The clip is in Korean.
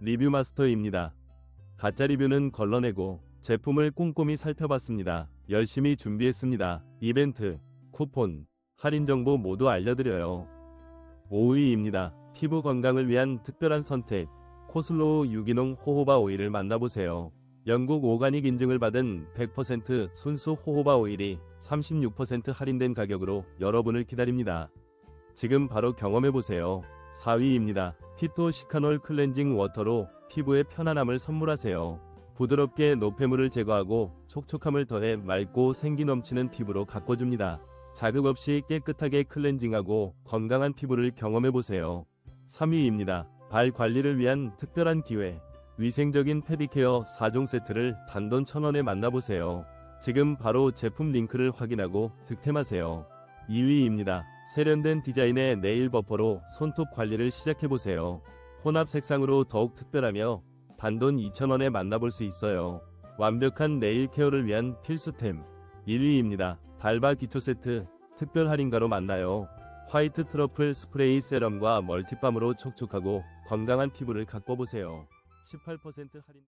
리뷰 마스터입니다. 가짜 리뷰는 걸러내고 제품을 꼼꼼히 살펴봤습니다. 열심히 준비했습니다. 이벤트, 쿠폰, 할인 정보 모두 알려드려요. 5위입니다. 피부 건강을 위한 특별한 선택. 코슬로우 유기농 호호바 오일을 만나보세요. 영국 오가닉 인증을 받은 100% 순수 호호바 오일이 36% 할인된 가격으로 여러분을 기다립니다. 지금 바로 경험해보세요. 4위입니다. 피토 시카놀 클렌징 워터로 피부의 편안함을 선물하세요. 부드럽게 노폐물을 제거하고 촉촉함을 더해 맑고 생기 넘치는 피부로 가꿔줍니다. 자극 없이 깨끗하게 클렌징하고 건강한 피부를 경험해보세요. 3위입니다. 발 관리를 위한 특별한 기회. 위생적인 페디케어 4종 세트를 단돈 1000원에 만나보세요. 지금 바로 제품 링크를 확인하고 득템하세요. 2위입니다. 세련된 디자인의 네일 버퍼로 손톱 관리를 시작해보세요. 혼합 색상으로 더욱 특별하며 단돈 2,000원에 만나볼 수 있어요. 완벽한 네일 케어를 위한 필수템. 1위입니다. 달바 기초 세트 특별 할인가로 만나요. 화이트 트러플 스프레이 세럼과 멀티밤으로 촉촉하고 건강한 피부를 가꿔보세요. 18% 할인